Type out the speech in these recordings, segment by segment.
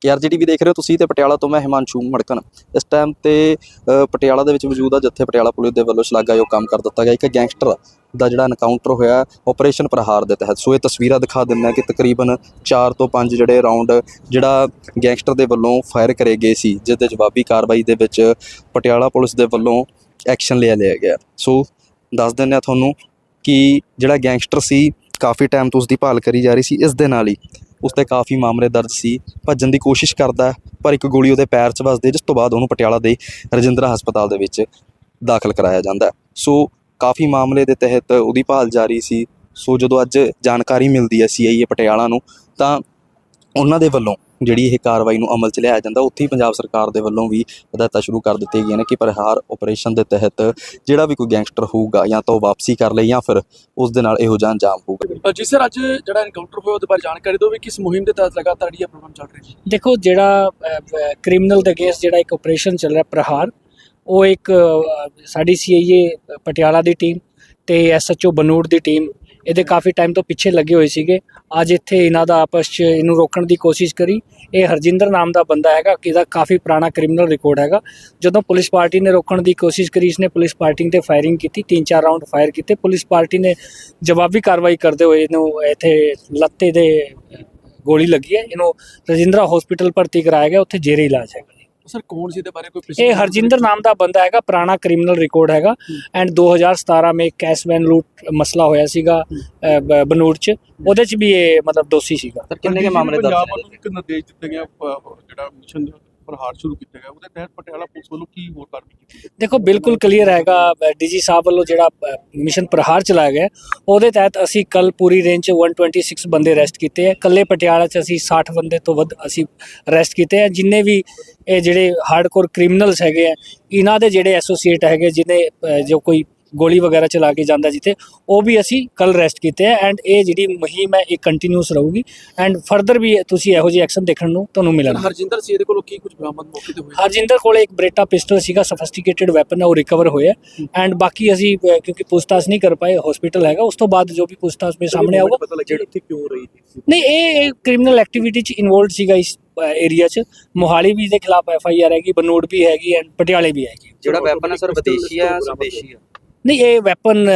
ਕੇਆਰਜੀਟੀਵੀ ਦੇਖ ਰਹੇ ਹੋ ਤੁਸੀਂ ਤੇ ਪਟਿਆਲਾ ਤੋਂ ਮੈਂ ਹਿਮਾਂਸ਼ੂ ਮੜਕਣ। ਇਸ ਟਾਈਮ ਤੇ ਪਟਿਆਲਾ ਦੇ ਵਿੱਚ ਮੌਜੂਦ ਆ, ਜਿੱਥੇ ਪਟਿਆਲਾ ਪੁਲਿਸ ਦੇ ਵੱਲੋਂ ਸ਼ਲਾਘਾਯੋਗ ਕੰਮ ਕਰ ਦਿੱਤਾ ਗਿਆ। ਇੱਕ ਗੈਂਗਸਟਰ ਦਾ ਜਿਹੜਾ ਐਨਕਾਊਂਟਰ ਹੋਇਆ ਆਪਰੇਸ਼ਨ ਪ੍ਰਹਾਰ ਦੇ ਤਹਿਤ। ਸੋ ਇਹ ਤਸਵੀਰਾਂ ਦਿਖਾ ਦਿੰਦਾ ਕਿ ਤਕਰੀਬਨ 4 ਤੋਂ 5 ਜਿਹੜੇ ਰਾਉਂਡ ਜਿਹੜਾ ਗੈਂਗਸਟਰ ਦੇ ਵੱਲੋਂ ਫਾਇਰ ਕਰੇ ਗਏ ਸੀ ਜਿਸ ਦੇ ਜਵਾਬੀ ਕਾਰਵਾਈ ਦੇ ਵਿੱਚ ਪਟਿਆਲਾ ਪੁਲਿਸ ਦੇ ਵੱਲੋਂ ਐਕਸ਼ਨ ਲਿਆ ਲਿਆ ਗਿਆ। ਸੋ ਦੱਸ ਦਿੰਦੇ ਆ ਤੁਹਾਨੂੰ ਕਿ ਜਿਹੜਾ ਗੈਂਗਸਟਰ ਸੀ, ਕਾਫੀ ਟਾਈਮ ਤੋਂ ਉਸ ਦੀ ਭਾਲ ਕਰੀ ਜਾ ਰਹੀ ਸੀ। ਇਸ ਦੇ ਨਾਲ ਹੀ ਉਸ ਤੇ ਕਾਫੀ ਮਾਮਲੇ ਦਰਜ ਸੀ, ਭੱਜਣ ਦੀ ਕੋਸ਼ਿਸ਼ ਕਰਦਾ ਪਰ ਇੱਕ ਗੋਲੀ ਉਹਦੇ ਪੈਰ 'ਚ ਵੱਜਦੀ ਜਿਸ ਤੋਂ ਬਾਅਦ ਉਹਨੂੰ ਪਟਿਆਲਾ ਦੇ ਰਜਿੰਦਰਾ ਹਸਪਤਾਲ ਦੇ ਵਿੱਚ ਦਾਖਲ ਕਰਾਇਆ ਜਾਂਦਾ ਸੋ ਕਾਫੀ ਮਾਮਲੇ ਦੇ ਤਹਿਤ ਉਹਦੀ ਭਾਲ ਜਾਰੀ ਸੀ। ਸੋ ਜਦੋਂ ਅੱਜ ਜਾਣਕਾਰੀ ਮਿਲਦੀ ਹੈ ਸੀਆਈਏ ਪਟਿਆਲਾ ਨੂੰ, ਤਾਂ ਉਹਨਾਂ ਦੇ ਵੱਲੋਂ ਜਿਹੜੀ ਇਹ ਕਾਰਵਾਈ ਨੂੰ ਅਮਲ 'ਚ ਲਿਆਇਆ ਜਾਂਦਾ ਉੱਥੇ ਹੀ ਪੰਜਾਬ ਸਰਕਾਰ ਦੇ ਵੱਲੋਂ ਵੀ ਹਦਾਇਤਾਂ ਸ਼ੁਰੂ ਕਰ ਦਿੱਤੀਆਂ ਗਈਆਂ ਨੇ ਕਿ ਪ੍ਰਹਾਰ ਆਪਰੇਸ਼ਨ ਦੇ ਤਹਿਤ ਜਿਹੜਾ ਵੀ ਕੋਈ ਗੈਂਗਸਟਰ ਹੋਊਗਾ ਜਾਂ ਤਾਂ ਉਹ ਵਾਪਸੀ ਕਰ ਲੇ ਜਾਂ ਫਿਰ ਉਸ ਦੇ ਨਾਲ ਇਹੋ ਜਿਹਾ ਅੰਜਾਮ ਹੋਊਗਾ। ਜੀ ਸਰ ਅੱਜ ਜਿਹੜਾ ਐਨਕਾਊਂਟਰ ਹੋਇਆ ਉਹਦੇ ਬਾਰੇ ਜਾਣਕਾਰੀ ਦਿਓ ਵੀ ਕਿਸ ਮੁਹਿੰਮ ਦੇ ਤਹਿਤ ਲਗਾਤਾਰ ਇਹ ਪ੍ਰੋਗਰਾਮ ਚੱਲ ਰਿਹਾ ਹੈ। ਦੇਖੋ ਜਿਹੜਾ ਕ੍ਰਿਮੀਨਲ ਦੇ ਅਗੇਂਸਟ ਜਿਹੜਾ ਇੱਕ ਆਪਰੇਸ਼ਨ ਚੱਲ ਰਿਹਾ ਪ੍ਰਹਾਰ ਉਹ ਇੱਕ ਸਾਡੀ ਸੀਆਈਏ ਪਟਿਆਲਾ ਦੀ ਟੀਮ ਤੇ ਐਸਐਚਓ ਬਨੂੜ ਦੀ ਟੀਮ ਇਹਦੇ ਕਾਫੀ ਟਾਈਮ ਤੋਂ ਪਿੱਛੇ ਲੱਗੇ ਹੋਏ ਸੀਗੇ। ਅੱਜ ਇੱਥੇ ਇਹਨਾਂ ਦਾ ਆਪਸ 'ਚ ਇਹਨੂੰ ਰੋਕਣ ਦੀ ਕੋਸ਼ਿਸ਼ ਕਰੀ। ਇਹ ਹਰਜਿੰਦਰ ਨਾਮ ਦਾ ਬੰਦਾ ਹੈਗਾ, ਕਿ ਇਹਦਾ ਕਾਫੀ ਪੁਰਾਣਾ ਕ੍ਰਿਮੀਨਲ ਰਿਕਾਰਡ ਹੈਗਾ। ਜਦੋਂ ਪੁਲਿਸ ਪਾਰਟੀ ਨੇ ਰੋਕਣ ਦੀ ਕੋਸ਼ਿਸ਼ ਕਰੀ, ਇਸਨੇ ਪੁਲਿਸ ਪਾਰਟੀ ਤੇ ਫਾਇਰਿੰਗ ਕੀਤੀ ਤਿੰਨ ਚਾਰ ਰਾਉਂਡ ਫਾਇਰ ਕੀਤੇ। ਪੁਲਿਸ ਪਾਰਟੀ ਨੇ ਜਵਾਬੀ ਕਾਰਵਾਈ ਕਰਦੇ ਹੋਏ ਇਹਨੂੰ ਇੱਥੇ ਲੱਤੇ ਦੇ ਗੋਲੀ ਲੱਗੀ ਹੈ। ਇਹਨੂੰ ਰਜਿੰਦਰਾ ਹਸਪੀਟਲ ਭਰਤੀ ਕਰਾਇਆ ਗਿਆ, ਉੱਥੇ ਜੇਰੇ ਇਲਾਜ ਹੈਗਾ। ਸਰ ਕੌਣ ਸੀ ਇਹਦੇ ਬਾਰੇ ਕੋਈ ਇਹ ਹਰਜਿੰਦਰ ਨਾਮ ਦਾ ਬੰਦਾ ਹੈਗਾ ਪੁਰਾਣਾ ਕ੍ਰਿਮੀਨਲ ਰਿਕਾਰਡ ਹੈਗਾ ਐਂਡ 2017 में ਕੈਸ਼ ਵੈਨ ਲੂਟ ਮਸਲਾ ਹੋਇਆ ਸੀਗਾ ਅ, ਬ- ਬਨੂੜ ਚ। ਉਹਦੇ ਚ ਵੀ ਇਹ ਮਤਲਬ ਦੋਸ਼ੀ ਸੀਗਾ। ਸਰ ਕਿੰਨੇ ਕੇ ਮਾਮਲੇ ਦਰਜ ਪੰਜਾਬ ਨੇ? ਵੱਲੋਂ ਇੱਕ ਨਿਰਦੇਸ਼ ਦਿੱਤੇ ਗਏ ਜਿਹੜਾ ਮਿਸ਼ਨ ਪ੍ਰਹਾਰ ਸ਼ੁਰੂ ਕੀਤਾ ਗਿਆ, ਉਹਦੇ ਤਹਿਤ ਪਟਿਆਲਾ ਪੁਲਿਸ ਵੱਲੋਂ ਕੀ ਹੋਰ ਕਾਰਵਾਈ ਕੀਤੀ ਗਈ? ਦੇਖੋ, ਬਿਲਕੁਲ ਕਲੀਅਰ ਹੈਗਾ ਡੀਜੀ ਸਾਹਿਬ ਵੱਲੋਂ ਜਿਹੜਾ ਮਿਸ਼ਨ ਪ੍ਰਹਾਰ ਚਲਾਇਆ ਗਿਆ, ਉਹਦੇ ਤਹਿਤ ਅਸੀਂ ਕੱਲ ਪੂਰੀ ਰੇਂਜ ਚ 126 ਬੰਦੇ ਅਰੈਸਟ ਕੀਤੇ ਹੈ ਕੱਲੇ ਪਟਿਆਲਾ ਚ ਅਸੀਂ 60 ਬੰਦੇ ਤੋਂ ਵੱਧ ਅਸੀਂ ਅਰੈਸਟ ਕੀਤੇ ਹੈ ਜਿੰਨੇ ਵੀ ਇਹ ਜਿਹੜੇ ਹਾਰਡਕੋਰ ਕ੍ਰਿਮੀਨਲਸ ਹੈਗੇ ਆ, ਇਹਨਾਂ ਦੇ ਜਿਹੜੇ ਐਸੋਸੀਏਟ ਹੈਗੇ, ਜਿਹਨੇ ਜੋ ਕੋਈ ਗੋਲੀ ਵਗੈਰਾ ਚਲਾ ਕੇ ਜਾਂਦਾ ਜਿੱਥੇ ਉਹ ਵੀ ਅਸੀਂ ਕੱਲ ਅਰੈਸਟ ਕੀਤੇ ਹੈ ਐਂਡ ਇਹ ਜਿਹੜੀ ਮੁਹਿੰਮ ਹੈ ਇਹ ਕੰਟੀਨਿਊਸ ਰਹੂਗੀ ਐਂਡ ਫਰਦਰ ਵੀ ਤੁਸੀਂ ਇਹੋ ਜਿਹੇ ਐਕਸ਼ਨ ਦੇਖਣ ਨੂੰ ਤੁਹਾਨੂੰ ਮਿਲਣਗੇ। ਹਰਜਿੰਦਰ ਸੀ ਇਹਦੇ ਕੋਲੋਂ ਕੀ ਕੁਝ ਬਰਾਮਦ ਮੌਕੇ ਤੇ ਹੋਇਆ? ਹਰਜਿੰਦਰ ਕੋਲ ਇੱਕ ਬ੍ਰੇਟਾ ਪਿਸਟਲ ਸੀਗਾ ਸਫਿਸਟੀਕੇਟਡ ਵੈਪਨ ਹੈ ਉਹ ਰਿਕਵਰ ਹੋਇਆ ਐਂਡ ਬਾਕੀ ਅਸੀਂ ਕਿਉਂਕਿ ਪੁੱਛਤਾਛ ਨਹੀਂ ਕਰ ਪਾਏ ਹਸਪੀਟਲ ਹੈਗਾ ਉਸ ਤੋਂ ਬਾਅਦ ਜੋ ਵੀ ਪੁੱਛਤਾਛ ਮੇ ਸਾਹਮਣੇ ਆਊਗਾ। ਪਤਾ ਲੱਗਿਆ ਇੱਥੇ ਕਿਉਂ ਰਹੀ ਸੀ। ਨਹੀਂ ਇਹ ਕ੍ਰਿਮੀਨਲ ਐਕਟੀਵਿਟੀ ਚ ਇਨਵੋਲਡ ਸੀਗਾ ਇਸ ਏਰੀਆ ਚ। ਮੋਹਾਲੀ ਵੀ ਦੇ ਖਿਲਾਫ ਐਫ ਆਈ ਆਰ ਹੈਗੀ ਬਨੂੜ ਵੀ ਹੈਗੀ ਐਂਡ ਪਟਿਆਲੇ ਵੀ ਹੈਗੀ। ਜਿਹੜਾ ਵੈਪਨ ਹੈ ਸਰ ਵਿਦੇਸ਼ੀ ਹੈ ਸਵਦੇਸ਼ੀ ਹੈ? ਨਹੀਂ ਇਹ ਵੈਪਨ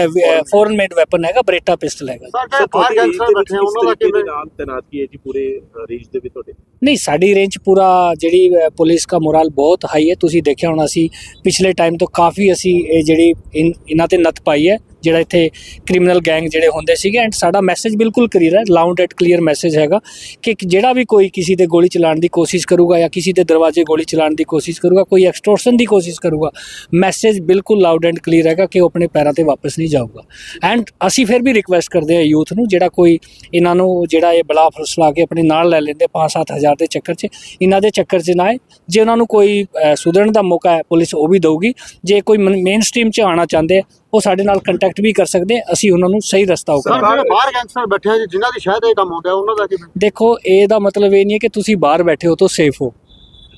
ਫੋਰਨ ਮੇਡ ਵੈਪਨ ਹੈਗਾ ਬ੍ਰੇਟਾ ਪਿਸਟਲ ਹੈਗਾ ਸਰ ਬਾਹਰ ਗੈਂਗਸਟਰ ਬੈਠੇ ਉਹਨਾਂ ਦਾ ਕਿਵੇਂ? ਨਾਲ ਤੈਨਾਤੀ ਹੈ ਜੀ ਪੂਰੇ ਰੇਂਜ ਦੇ ਵਿੱਚ ਤੁਹਾਡੇ? ਨਹੀਂ ਸਾਡੀ ਰੇਂਜ 'ਚ ਪੂਰਾ ਜਿਹੜੀ ਪੁਲਿਸ ਦਾ ਮੋਰਲ ਬਹੁਤ ਹਾਈ ਹੈ। ਤੁਸੀਂ ਦੇਖਿਆ ਹੋਣਾ ਅਸੀਂ ਪਿਛਲੇ ਟਾਈਮ ਤੋਂ ਕਾਫੀ ਅਸੀਂ ਇਹ ਜਿਹੜੀ ਇਹਨਾਂ ਤੇ ਨੱਥ ਪਾਈ ਹੈ। ਜਿਹੜਾ ਇੱਥੇ ਕ੍ਰਿਮੀਨਲ ਗੈਂਗ ਜਿਹੜੇ ਹੁੰਦੇ ਸੀਗੇ ਐਂਡ ਸਾਡਾ ਮੈਸੇਜ ਬਿਲਕੁਲ ਕਲੀਅਰ ਹੈ ਲਾਊਡ ਐਂਡ ਕਲੀਅਰ ਮੈਸੇਜ ਹੈਗਾ ਕਿ ਜਿਹੜਾ ਵੀ ਕੋਈ ਕਿਸੇ ਤੇ ਗੋਲੀ ਚਲਾਉਣ ਦੀ ਕੋਸ਼ਿਸ਼ ਕਰੂਗਾ ਜਾਂ ਕਿਸੇ ਦੇ ਦਰਵਾਜ਼ੇ ਗੋਲੀ ਚਲਾਉਣ ਦੀ ਕੋਸ਼ਿਸ਼ ਕਰੂਗਾ ਕੋਈ ਐਕਸਟੋਰਸ਼ਨ ਦੀ ਕੋਸ਼ਿਸ਼ ਕਰੂਗਾ ਮੈਸੇਜ ਬਿਲਕੁਲ ਲਾਊਡ ਐਂਡ ਕਲੀਅਰ ਹੈਗਾ ਕਿ ਉਹ ਆਪਣੇ ਪੈਰਾਂ ਤੇ ਵਾਪਸ ਨਹੀਂ ਜਾਊਗਾ। ਐਂਡ ਅਸੀਂ ਫਿਰ ਵੀ ਰਿਕੁਐਸਟ ਕਰਦੇ ਹਾਂ ਯੂਥ ਨੂੰ ਜਿਹੜਾ ਕੋਈ ਇਹਨਾਂ ਨੂੰ ਜਿਹੜਾ ਇਹ ਬਲਾ ਫਸਲਾ ਕੇ ਆਪਣੇ ਨਾਲ ਲੈ ਲੈਂਦੇ 5-7000 ਦੇ ਚੱਕਰ 'ਚ ਇਹਨਾਂ ਦੇ ਚੱਕਰ 'ਚ ਨਾ ਆਏ। ਜੇ ਉਹਨਾਂ ਨੂੰ ਕੋਈ ਸੁਧਰਨ ਦਾ ਮੌਕਾ ਹੈ ਪੁਲਿਸ ਉਹ ਵੀ ਦੇਊਗੀ। ਜੇ ਕੋਈ ਮੇਨ ਸਟ੍ਰੀਮ 'ਚ ਆਉਣਾ ਚਾਹੁੰਦੇ ਆ, ਉਹ ਸਾਡੇ ਨਾਲ ਕੰਟੈਕਟ ਵੀ ਕਰ ਸਕਦੇ ਆ, ਅਸੀਂ ਉਹਨਾਂ ਨੂੰ ਸਹੀ ਰਸਤਾ ਕਰਾਂਗੇ। ਜਿਹੜੇ ਬਾਹਰ ਗੈਂਗਸਟਰ ਬੈਠੇ ਜਿਨ੍ਹਾਂ ਦੀ ਸ਼ਾਇਦ ਇਹ ਕੰਮ ਹੁੰਦਾ ਉਹਨਾਂ ਦਾ ਕਿਵੇਂ ਦੇਖੋ ਇਹਦਾ ਮਤਲਬ ਇਹ ਨਹੀਂ ਹੈ ਕਿ ਤੁਸੀਂ ਬਾਹਰ ਬੈਠੇ ਹੋ ਤਾਂ ਸੇਫ ਹੋ।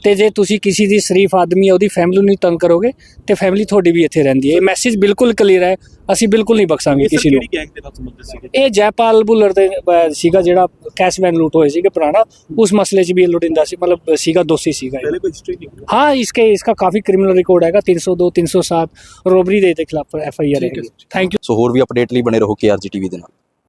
ਤੇ ਜੇ ਤੁਸੀਂ ਕਿਸੇ ਦੀ ਸ਼ਰੀਫ ਆਦਮੀ ਹੈ ਉਹਦੀ ਫੈਮਿਲੀ ਨੂੰ ਤੰਗ ਕਰੋਗੇ ਤੇ ਫੈਮਿਲੀ ਤੁਹਾਡੀ ਵੀ ਇੱਥੇ ਰਹਿੰਦੀ ਹੈ। ਇਹ ਮੈਸੇਜ ਬਿਲਕੁਲ ਕਲੀਅਰ ਹੈ। ਅਸੀਂ ਬਿਲਕੁਲ ਨਹੀਂ ਬਖਸ਼ਾਂਗੇ ਕਿਸੇ ਨੂੰ। ਇਹ ਜੈਪਾਲ ਬੁੱਲਰ ਤੇ ਸੀਗਾ ਜਿਹੜਾ ਕੈਸ਼ਮੈਨ ਲੂਟ ਹੋਏ ਸੀਗੇ ਪੁਰਾਣਾ। ਉਸ ਮਸਲੇ 'ਚ ਵੀ ਲੁਟਿੰਦਾ ਸੀ ਮਤਲਬ ਸੀਗਾ ਦੋਸ਼ੀ ਸੀਗਾ ਹਾਂ ਇਸਕੇ ਇਸਕਾ ਕਾਫੀ ਕ੍ਰਿਮੀਨਲ ਰਿਕਾਰਡ ਹੈਗਾ 302 307 ਰੋਬਰੀ ਦੇ ਦੇ ਖਿਲਾਫ F I R thank you so ਹੋਰ ਵੀ ਅਪਡੇਟ ਲਈ ਬਣੇ ਰਹੋ ਕੇ ਆਰਜੀ ਟੀਵੀ ਦੇ ਨਾਲ।